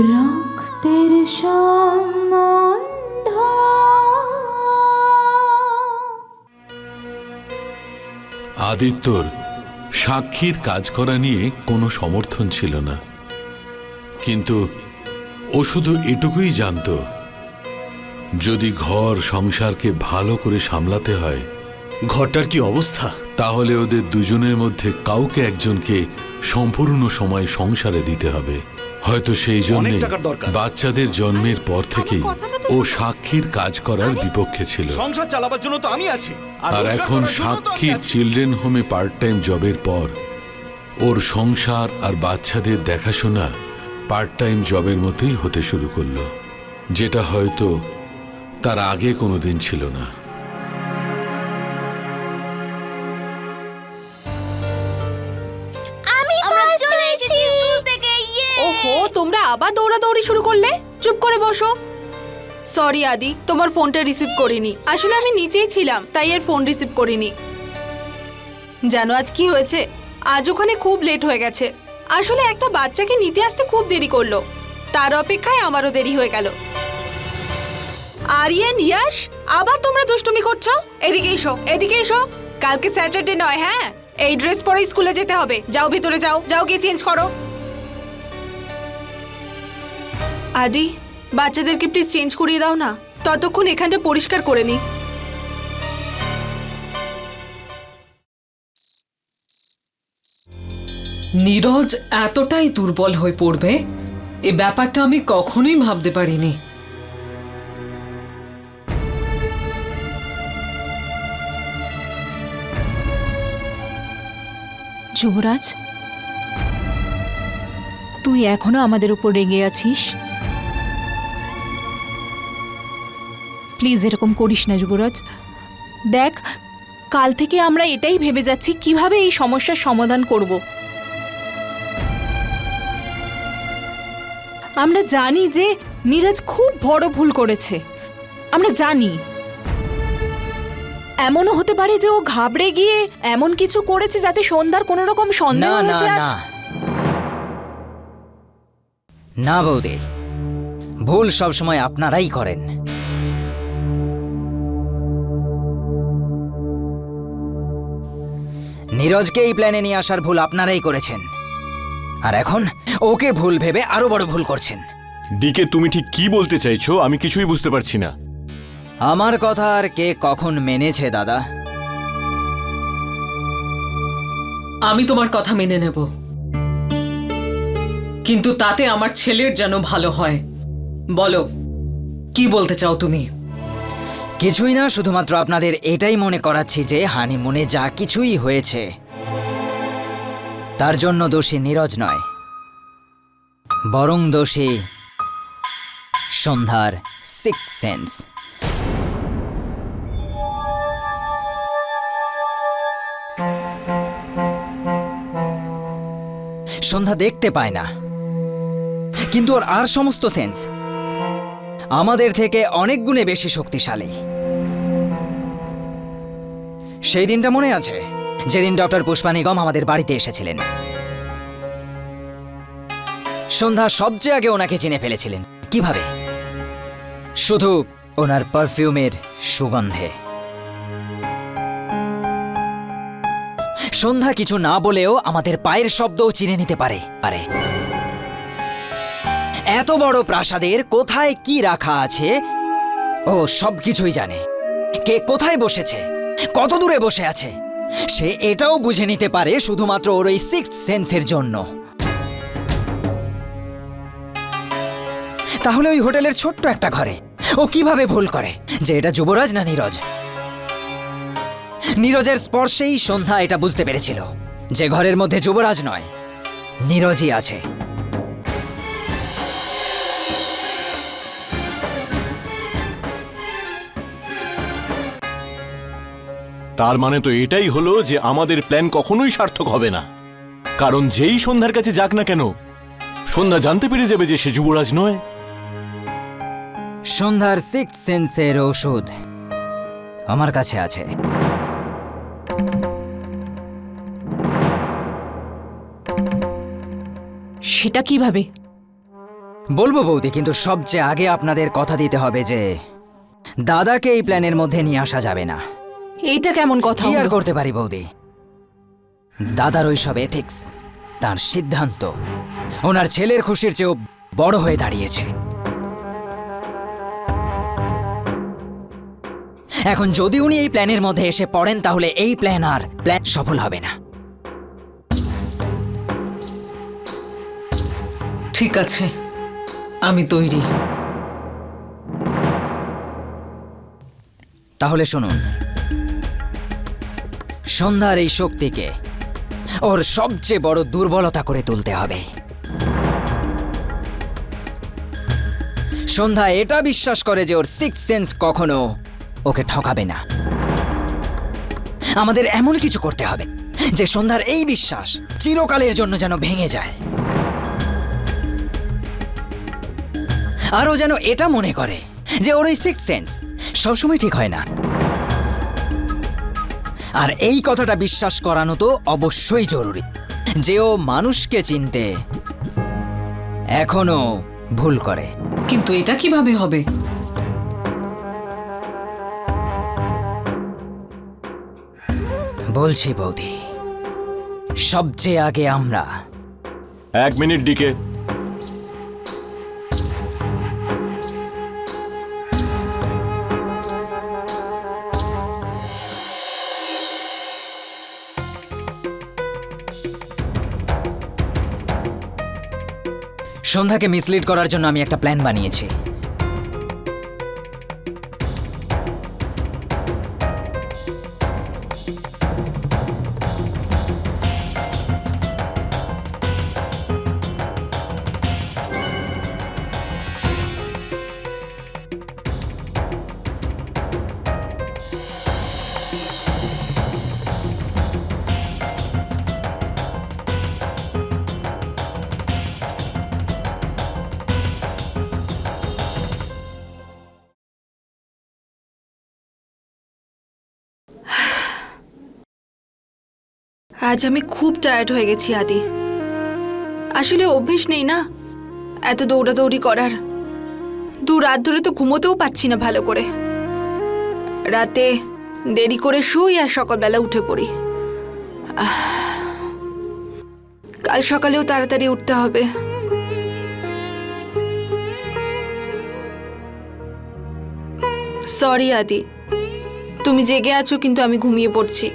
রক্তের সম্বন্ধ। আদিত্যর সাক্ষীর কাজ করা নিয়ে কোনো সমর্থন ছিল না। কিন্তু ও শুধু এটুকুই জানত যদি ঘর সংসারকে ভালো করে সামলাতে হয় ঘরটার কি অবস্থা? তাহলে ওদের দুজনের মধ্যে কাউকে একজনকে সম্পূর্ণ সময় সংসারে দিতে হবে। হয়তো সেই জন্য টাকার দরকার। বাচ্চাদের জন্মের পর থেকেই ও সাক্ষীর কাজ করার বিপক্ষে ছিল সংসার চালাবার জন্য তো আমি আছি আর রোজগার এখন করার জন্য তো আমি সাক্ষীর আছি। চিলড্রেন হোমে পার্ট টাইম জবের পর ওর সংসার আর বাচ্চাদের দেখাশোনা পার্ট টাইম জবের মতোই হতে শুরু করল যেটা হয়তো তার আগে কোনোদিন ছিল না আবার শুরু করলে? চুপ করে বসো। সরি আদি, তোমার ফোনটা রিসিভ করিনি। আসলে আমি নিচেই ছিলাম, তাই এর ফোন রিসিভ করিনি। জানো আজ কি হয়েছে? আজ ওখানে খুব লেট হয়ে গেছে। আসলে একটা বাচ্চাকে নিতে আসতে খুব দেরি করল। তার অপেক্ষায় আমারও দেরি হয়ে গেল। আরিয়ান, ইয়াশ, আবার তোমরা দুষ্টুমি করছ? এদিকে এসো এদিকে এসো। কালকে স্যাটারডে নয় হ্যাঁ? এই ড্রেস পরে স্কুলে যেতে হবে। যাও ভিতরে যাও যাও গিয়ে চেঞ্জ করো। আদি বাচ্চাদেরকে প্লিজ চেঞ্জ করিয়ে দাও না। ততক্ষণ এখানটা পরিষ্কার করে নি। নীরজ এতটাই দুর্বল হয়ে পড়বে এ ব্যাপারটা আমি কখনোই ভাবতে পারিনি। যুবরাজ তুই এখনও আমাদের উপর রেগে আছিস? প্লিজ এরকম করিস না যুবরাজ। দেখ কাল থেকে আমরা এটাই ভেবে যাচ্ছি কীভাবে এই সমস্যার সমাধান করব। আমরা জানি যে নীরজ খুব বড় ভুল করেছে। আমরা জানি। এমনও হতে পারে যে ও ঘাবড়ে গিয়ে এমন কিছু করেছে যাতে সন্ধ্যার কোনো রকম সন্দেহ না না হয়েছে আর- না। না বৌদি ভুল সবসময় আপনারাই করেন। নীরজকে এই প্ল্যানে নিয়ে আসার ভুল আপনারাই করেছেন। আর এখন ওকে ভুল ভেবে আরও বড় ভুল করছেন। ডিকে তুমি ঠিক কি বলতে চাইছো? আমি কিছুই বুঝতে পারছি না। আমার কথা আর কে কখন মেনেছে দাদা? আমি তোমার কথা মেনে নেব। কিন্তু তাতে আমার ছেলের যেন ভালো হয়। বলো কি বলতে চাও তুমি? কিছুই না, শুধুমাত্র আপনাদের এটাই মনে করাচ্ছি যে হানিমুনে যা কিছুই হয়েছে, তার জন্য দোষী নীরজ নয়, বরং দোষী সন্ধ্যার সিক্স সেন্স সন্ধ্যা দেখতে পায় না, কিন্তু ওর আর সমস্ত সেন্স আমাদের থেকে অনেক গুণে বেশি শক্তিশালী। সেই দিনটা মনে আছে? যেদিন ডক্টর পুষ্পা নিগম আমাদের বাড়িতে এসেছিলেন। সন্ধ্যা সবচেয়ে আগে ওনাকে চিনে ফেলেছিলেন। কীভাবে? শুধু ওনার পারফিউমের সুগন্ধে। সন্ধ্যা কিছু না বলেও আমাদের পায়ের শব্দও চিনে নিতে পারে পারে। এত বড় প্রাসাদের কোথায় কি রাখা আছে, ও সব কিছুই জানে। কে কোথায় বসেছে কত দূরে বসে আছে? সে এটাও বুঝে নিতে পারে শুধুমাত্র ওর ওই সিক্স সেন্সের জন্য। তাহলে ওই হোটেলের ছোট্ট একটা ঘরে, ও কীভাবে ভুল করে? যে এটা যুবরাজ না নীরজ? নীরজের স্পর্শেই সন্ধ্যা এটা বুঝতে পেরেছিল, যে ঘরের মধ্যে যুবরাজ নয়, নীরজই আছে। তার মানে তো এটাই হলো যে আমাদের প্ল্যান কখনোই সার্থক হবে না। কারণ যেই সন্ধ্যার কাছে যাক না কেন সন্ধ্যা জানতে পেরে যাবে যে সে যুবরাজ নয়। সন্ধ্যার সিক্স সেন্সের ওষুধ আমার কাছে আছে। সেটা কীভাবে? বলব বৌদি কিন্তু সবচেয়ে আগে আপনাদের কথা দিতে হবে যে দাদাকে এই প্ল্যানের মধ্যে নিয়ে আসা যাবে না। এইটা কেমন কথা কি আর করতে পারি বৌদি? দাদার ওইসব এথিক্স তার সিদ্ধান্ত ওনার ছেলের খুশির চেয়েও বড় হয়ে দাঁড়িয়েছে। এখন যদি উনি এই প্ল্যানের মধ্যে এসে পড়েন তাহলে এই প্ল্যান আর প্ল্যান সফল হবে না। ঠিক আছে আমি তৈরি। তাহলে শুনুন সন্ধ্যার এই শক্তিকে ওর সবচেয়ে বড় দুর্বলতা করে তুলতে হবে। সন্ধ্যা এটা বিশ্বাস করে যে ওর সিক্স সেন্স কখনো ওকে ঠকাবে না। আমাদের এমন কিছু করতে হবে যে সন্ধ্যার এই বিশ্বাস চিরকালের জন্য যেন ভেঙে যায়। আরও যেন এটা মনে করে যে ওর ওই সিক্স সেন্স সবসময় ঠিক হয় না। আর এই কথাটা বিশ্বাস করানো তো অবশ্যই জরুরি যে ও মানুষকে চিনতে এখনও ভুল করে। কিন্তু এটা কীভাবে হবে? বলছি বৌদি সবচেয়ে আগে আমরা এক মিনিট ডিকে। সন্ধ্যাকে মিসলিড করার জন্য আমি একটা প্ল্যান বানিয়েছি। আজ আমি খুব টায়ার্ড হয়ে গেছি, আদি। আসলে অভ্যেস নেই না? এত দৌড়াদৌড়ি করার। দু রাত ধরে তো ঘুমোতেও পাচ্ছি না ভালো করে। রাতে দেরি করে শুই আর সকালবেলা উঠে পড়ি। কাল সকালেও তাড়াতাড়ি উঠতে হবে। সরি আদি। তুমি জেগে আছো, কিন্তু আমি ঘুমিয়ে পড়ছি।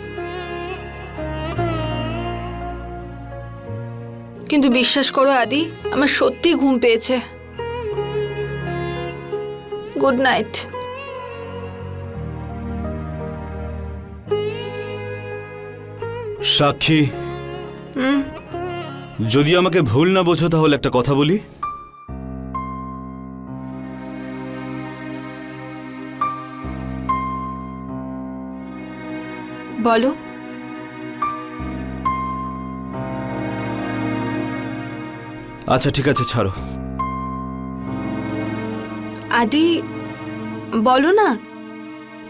কিন্তু বিশ্বাস করো আদি আমার সত্যি ঘুম পেয়েছে। গুড নাইট সাক্ষী যদি আমাকে ভুল না বোঝো তাহলে একটা কথা বলি। বলো। আচ্ছা ঠিক আছে ছাড়ো। আদি বলো না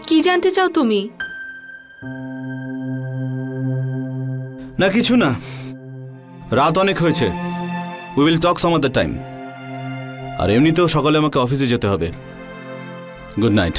কি জানতে চাও তুমি? না কিছু না। রাত অনেক হয়েছে। We will talk some the time আর এমনিতেও সকালে আমাকে অফিসে যেতে হবে। গুড নাইট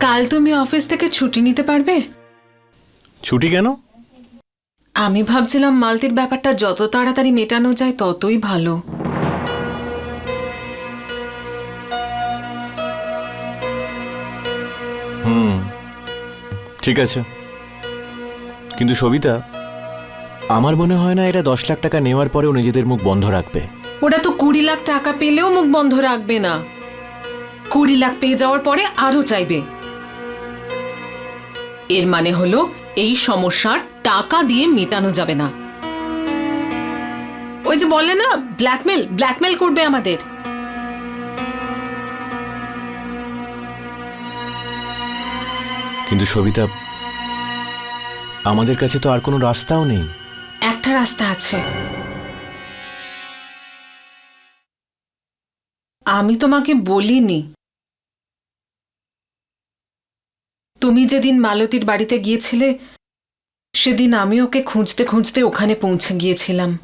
কাল তুমি অফিস থেকে ছুটি নিতে পারবে? ছুটি কেন? আমি ভাবছিলাম মালতির ব্যাপারটা যত তাড়াতাড়ি মেটানো যায় ততই ভালো। হুম ঠিক আছে। কিন্তু সবিতা আমার মনে হয় না এরা দশ লাখ টাকা নেওয়ার পরেও নিজেদের মুখ বন্ধ রাখবে। ওরা তো কুড়ি লাখ টাকা পেলেও মুখ বন্ধ রাখবে না। কুড়ি লাখ পেয়ে যাওয়ার পরে আরও চাইবে। এর মানে হলো এই সমস্যার টাকা দিয়ে মেটানো যাবে না। ওই যে বলে না ব্ল্যাকমেল ব্ল্যাকমেল করবে আমাদের। কিন্তু সবিতা আমাদের কাছে তো আর কোনো রাস্তাও নেই। একটা রাস্তা আছে। আমি তোমাকে বলিনি তুমি যেদিন মালতীর বাড়িতে গিয়েছিলে, সেদিন আমি ওকে খুঁজতে খুঁজতে ওখানে পৌঁছে গিয়েছিলাম।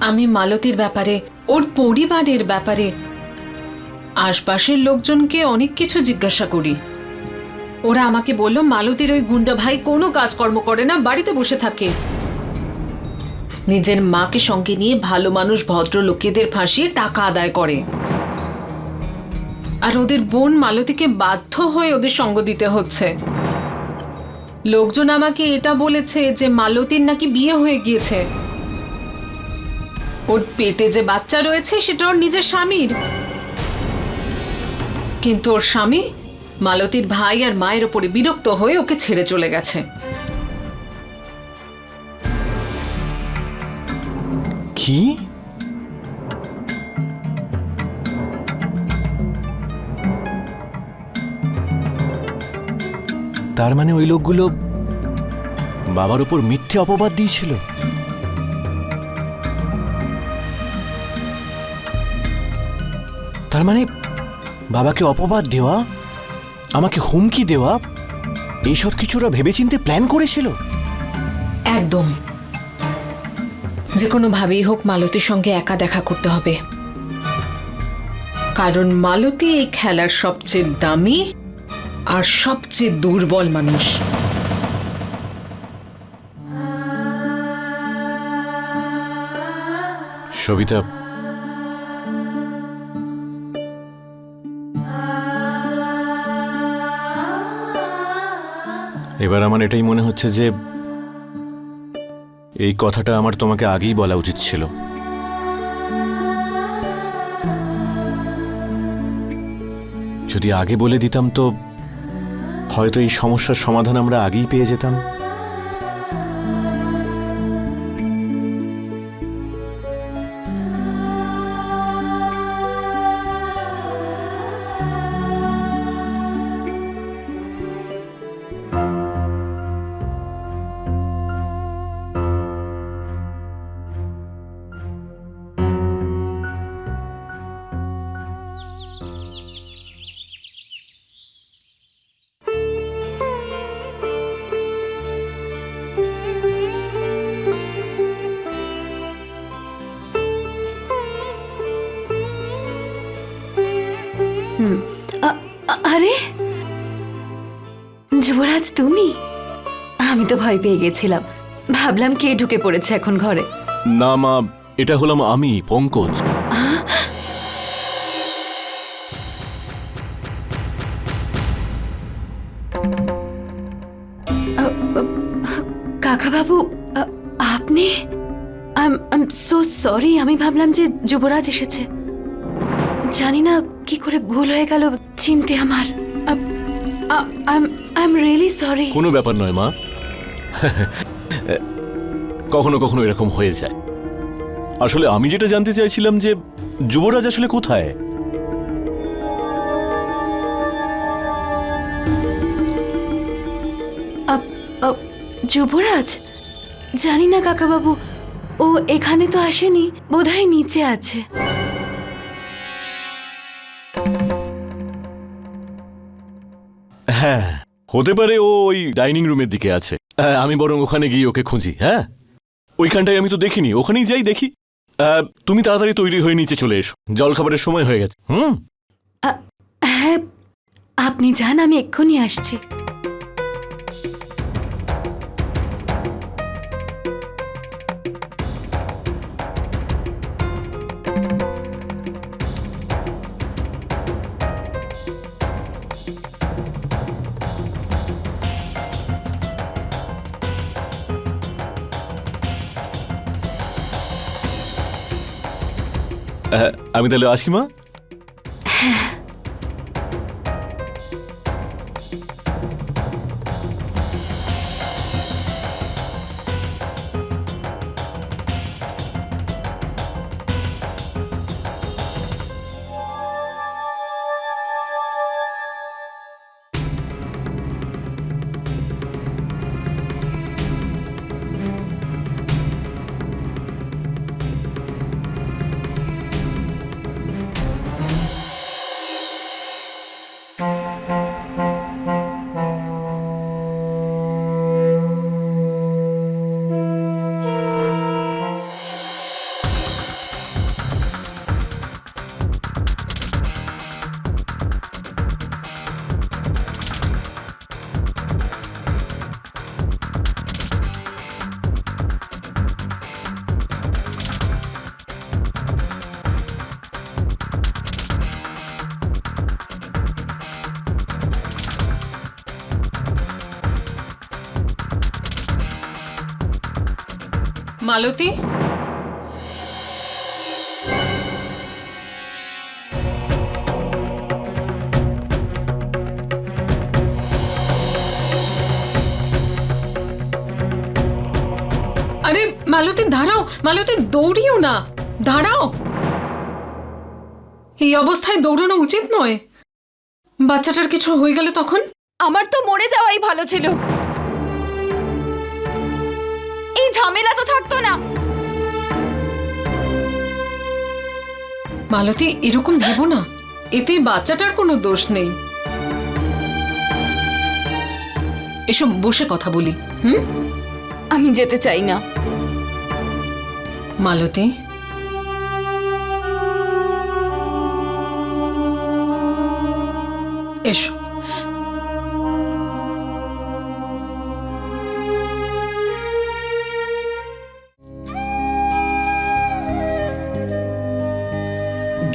আমি মালতীর ব্যাপারে, ওর পরিবারের ব্যাপারে, আশপাশের লোকজনকে অনেক কিছু জিজ্ঞাসা করি। ওরা আমাকে বলল, মালতীর ওই গুন্ডা ভাই কোনো কাজকর্ম করে না, বাড়িতে বসে থাকে। নিজের মাকে সঙ্গে নিয়ে ভালো মানুষ ভদ্র লোকেদের ফাঁসিয়ে টাকা আদায় করে। আর ওদের বোন মালতীকে বাধ্য হয়ে ওদের সঙ্গ দিতে হচ্ছে। লোকজন আমাকে এটা বলেছে যে মালতীর নাকি বিয়ে হয়ে গিয়েছে। ওর পেটে যে বাচ্চা রয়েছে, সেটা ওর নিজের স্বামীর। কিন্তু ওর স্বামী মালতীর ভাই আর মায়ের ওপরে বিরক্ত হয়ে ওকে ছেড়ে চলে গেছে। কি? তার মানে ওই লোকগুলো বাবার উপর মিথ্যে অপবাদ দিয়েছিল? তার মানে বাবাকে অপবাদ দেওয়া, আমাকে হুমকি দেওয়া, এইসব কিছু ওরা ভেবেচিন্তে প্ল্যান করেছিল? একদম। যে কোনোভাবেই হোক মালতীর সঙ্গে একা দেখা করতে হবে। কারণ মালতী এই খেলার সবচেয়ে দামি আর সবচেয়ে দুর্বল মানুষ। সবিতা, এবার আমার এটাই মনে হচ্ছে যে এই কথাটা আমার তোমাকে আগেই বলা উচিত ছিল। যদি আগে বলে দিতাম তো হয়তো এই সমস্যার সমাধান আমরা আগেই পেয়ে যেতাম। আ- আরে? যুবরাজ তুমি? আমি তো ভয় পেয়ে গেছিলাম। ভাবলাম কে ঢুকে পড়েছে এখন ঘরে। না মা এটা হলাম আমি পঙ্কজ। কাকাবাবু আপনি? আই এম সো সরি আমি ভাবলাম যে যুবরাজ এসেছে। জানি না কি করে ভুল হয়ে গেল চিনতে আমার। আই এম রিয়েলি সরি কোনো ব্যাপার নয় মা। কখনো কখনো এরকম হয়ে যায়। আসলে আমি যেটা জানতে চাইছিলাম যে যুবরাজ আসলে কোথায়? যুবরাজ? জানি না কাকাবাবু ও এখানে তো আসেনি বোধহয় নিচে আছে। হ্যাঁ। হতে পারে ও ওই ডাইনিং রুমের দিকে আছে। হ্যাঁ, আমি বরং ওখানে গিয়ে ওকে খুঁজি হ্যাঁ? ওইখানটায় আমি তো দেখিনি ওখানেই যাই দেখি। আহ, তুমি তাড়াতাড়ি তৈরি হয়ে নিচে চলে এসো। জল খাবারের সময় হয়ে গেছে। হুম? হ্যাঁ আপনি যান আমি এক্ষুনি আসছি। আমি তাহলে আসি মা। মালতী আরে মালতী, দাঁড়াও, মালতী, দৌড়িও না। দাঁড়াও। এই অবস্থায় দৌড়ানো উচিত নয়। বাচ্চাটার কিছু হয়ে গেলে তখন? আমার তো মরে যাওয়াই ভালো ছিল। ঝামেলা তো থাকতো না। মালতী এরকম ভেবো না। এতে বাচ্চাটার কোনো দোষ নেই। এসব বসে কথা বলি হুম? আমি যেতে চাই না। মালতী। এসো।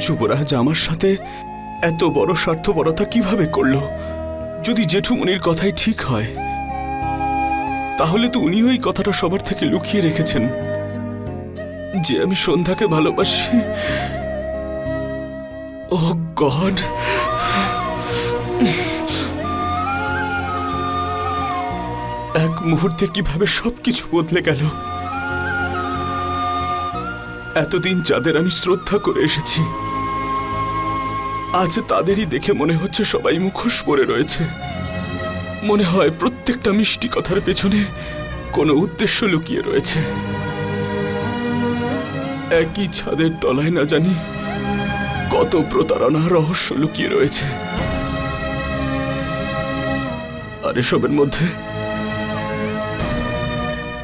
যুবরাজ আমার সাথে এত বড় স্বার্থপরতা কীভাবে করল? যদি জেঠুমনির কথাই ঠিক হয়, তাহলে তো উনিও এই কথাটা সবার থেকে লুকিয়ে রেখেছেন। যে আমি সন্ধ্যাকে ভালোবাসি, ও গড! এক মুহূর্তে কীভাবে সবকিছু বদলে গেল? এতদিন যাদের আমি শ্রদ্ধা করে এসেছি আজ তাদেরই দেখে মনে হচ্ছে সবাই মুখোশ পরে রয়েছে। মনে হয় প্রত্যেকটা মিষ্টি কথার পেছনে কোনো উদ্দেশ্য লুকিয়ে রয়েছে। একই ছাদের তলায় না জানি কত প্রতারণা রহস্য লুকিয়ে রয়েছে। আর এসবের মধ্যে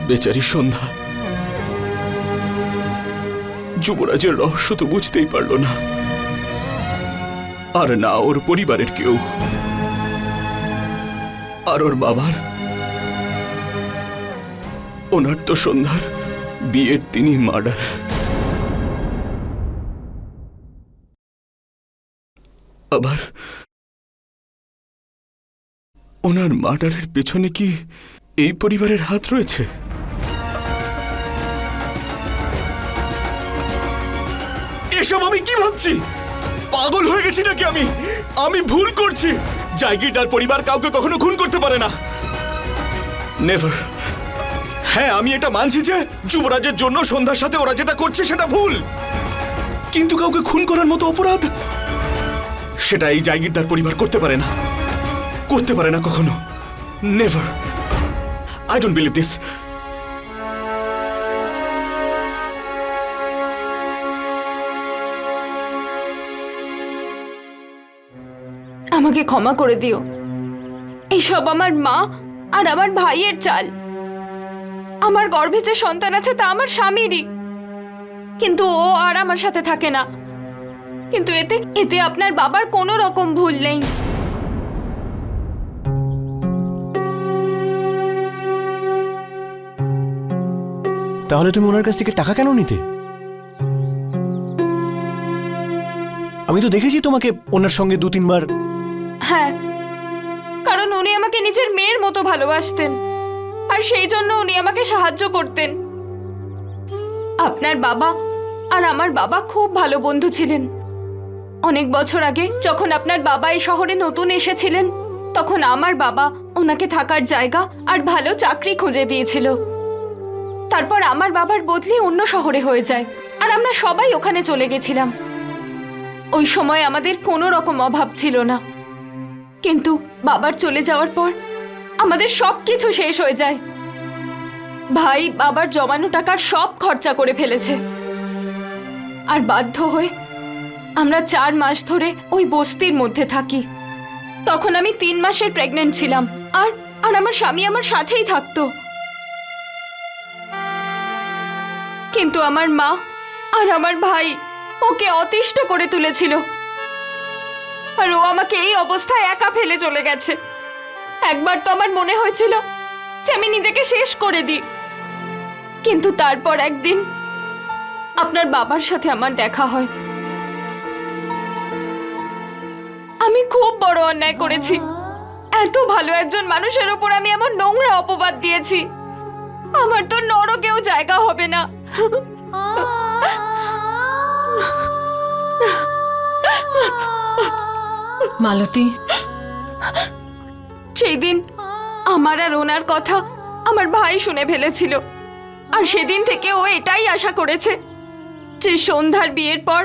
বেচারি সন্ধ্যা। যুবরাজের রহস্য তো বুঝতেই পারল না। আর না ওর পরিবারের কেউ। আর ওর বাবার। ওনার তো সন্ধ্যার বিয়ের তিনি মার্ডার। আবার ওনার মার্ডারের পেছনে কি এই পরিবারের হাত রয়েছে? এসব আমি কি ভাবছি? পাগল হয়ে গেছি নাকি আমি? আমি ভুল করছি। জায়গিটার পরিবার কাউকে কখনো খুন করতে পারে না। নেভার হ্যাঁ আমি এটা মানছি যে যুবরাজের জন্য সন্ধ্যার সাথে ওরা যেটা করছে সেটা ভুল। কিন্তু কাউকে খুন করার মতো অপরাধ সেটা এই জায়গিরদার পরিবার করতে পারে না। করতে পারে না কখনো। Never I don't believe this আমাকে ক্ষমা করে দিও। এইসব আমার মা আর আমার ভাইয়ের চাল। আমার গর্ভে যে সন্তান আছে তা আমার স্বামীরই। কিন্তু ও আর আমার সাথে থাকে না। কিন্তু এতে এতে আপনার বাবার কোনো রকম ভুল নেই। তাহলে তুমি ওনার কাছ থেকে টাকা কেন নিতে? আমি তো দেখেছি তোমাকে ওনার সঙ্গে দু তিনবার হ্যাঁ কারণ উনি আমাকে নিজের মেয়ের মতো ভালোবাসতেন। আর সেই জন্য উনি আমাকে সাহায্য করতেন। আপনার বাবা আর আমার বাবা খুব ভালো বন্ধু ছিলেন। অনেক বছর আগে যখন আপনার বাবা এই শহরে নতুন এসেছিলেন, তখন আমার বাবা ওনাকে থাকার জায়গা আর ভালো চাকরি খুঁজে দিয়েছিল। তারপর আমার বাবার বদলি অন্য শহরে হয়ে যায়, আর আমরা সবাই ওখানে চলে গেছিলাম। ওই সময় আমাদের কোনো রকম অভাব ছিল না। কিন্তু বাবার চলে যাওয়ার পর আমাদের সব কিছু শেষ হয়ে যায়। ভাই বাবার জমানো টাকার সব খরচা করে ফেলেছে। আর বাধ্য হয়ে আমরা চার মাস ধরে ওই বস্তির মধ্যে থাকি। তখন আমি তিন মাসের প্রেগনেন্ট ছিলাম। আর আর আমার স্বামী আমার সাথেই থাকতো। কিন্তু আমার মা আর আমার ভাই ওকে অতিষ্ঠ করে তুলেছিল। আর ও আমাকে এই অবস্থায় একা ফেলে চলে গেছে একবার তো আমার মনে হয়েছিল যে আমি নিজেকে শেষ করে দিই কিন্তু তারপর একদিন আপনার বাবার সাথে আমার দেখা হয় আমি খুব বড় অন্যায় করেছি এত ভালো একজন মানুষের ওপর আমি এমন নোংরা অপবাদ দিয়েছি আমার তো নরকেও জায়গা হবে না মালতী। সেই দিন আমার আর ওনার কথা আমার ভাই শুনে ফেলেছিল। আর সেদিন থেকে ও এটাই আশা করেছে যে সন্ধ্যার বিয়ের পর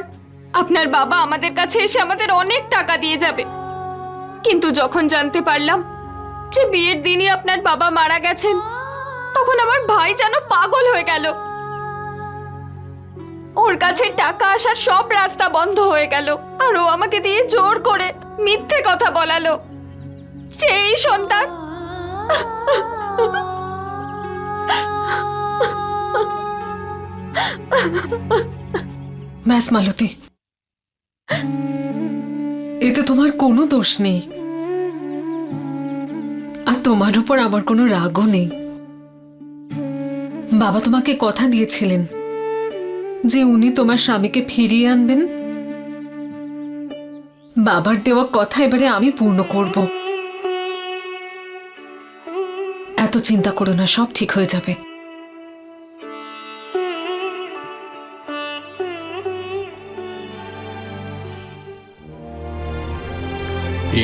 আপনার বাবা আমাদের কাছে এসে আমাদের অনেক টাকা দিয়ে যাবে। কিন্তু যখন জানতে পারলাম যে বিয়ের দিনই আপনার বাবা মারা গেছেন, তখন আমার ভাই যেন পাগল হয়ে গেল। ওর কাছে টাকা আসার সব রাস্তা বন্ধ হয়ে গেল, আর ও আমাকে দিয়ে জোর করে মিথ্যে কথা বলালো। সেই সন্তান ব্যাস, মালতী। এতে তোমার কোনো দোষ নেই। আর তোমার উপর আমার কোনো রাগও নেই। বাবা তোমাকে কথা দিয়েছিলেন যে উনি তোমার স্বামীকে ফিরিয়ে আনবেন বাবার দেওয়া কথা এবারে আমি পূর্ণ করব। এত চিন্তা করো না সব ঠিক হয়ে যাবে।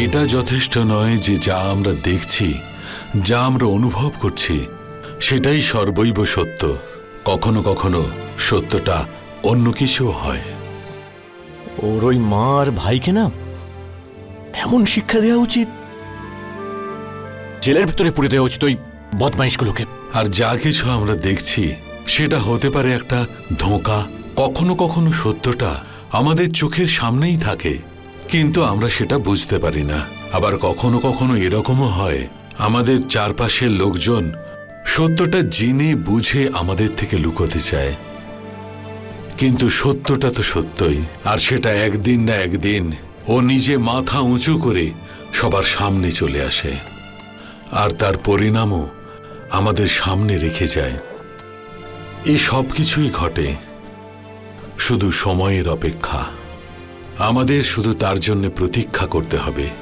এটা যথেষ্ট নয় যে যা আমরা দেখছি যা আমরা অনুভব করছি সেটাই সর্বৈব সত্য। কখনো কখনো সত্যটা অন্য কিছু হয়। ওর ওই মা আর ভাইকে না এমন শিক্ষা দেওয়া উচিত? জেলের ভিতরে পুরে দেওয়া উচিত ওই বদমাইশগুলোকে। আর যা কিছু আমরা দেখছি সেটা হতে পারে একটা ধোঁকা কখনো কখনো সত্যটা আমাদের চোখের সামনেই থাকে কিন্তু আমরা সেটা বুঝতে পারি না। আবার কখনো কখনো এরকমও হয় আমাদের চারপাশের লোকজন সত্যটা জেনে বুঝে আমাদের থেকে লুকোতে চায়। কিন্তু সত্যটা তো সত্যই আর সেটা একদিন না একদিন ও নিজে মাথা উঁচু করে সবার সামনে চলে আসে। আর তার পরিণামও আমাদের সামনে রেখে যায়। এই সব কিছুই ঘটে শুধু সময়ের অপেক্ষা। আমাদের শুধু তার জন্য প্রতীক্ষা করতে হবে।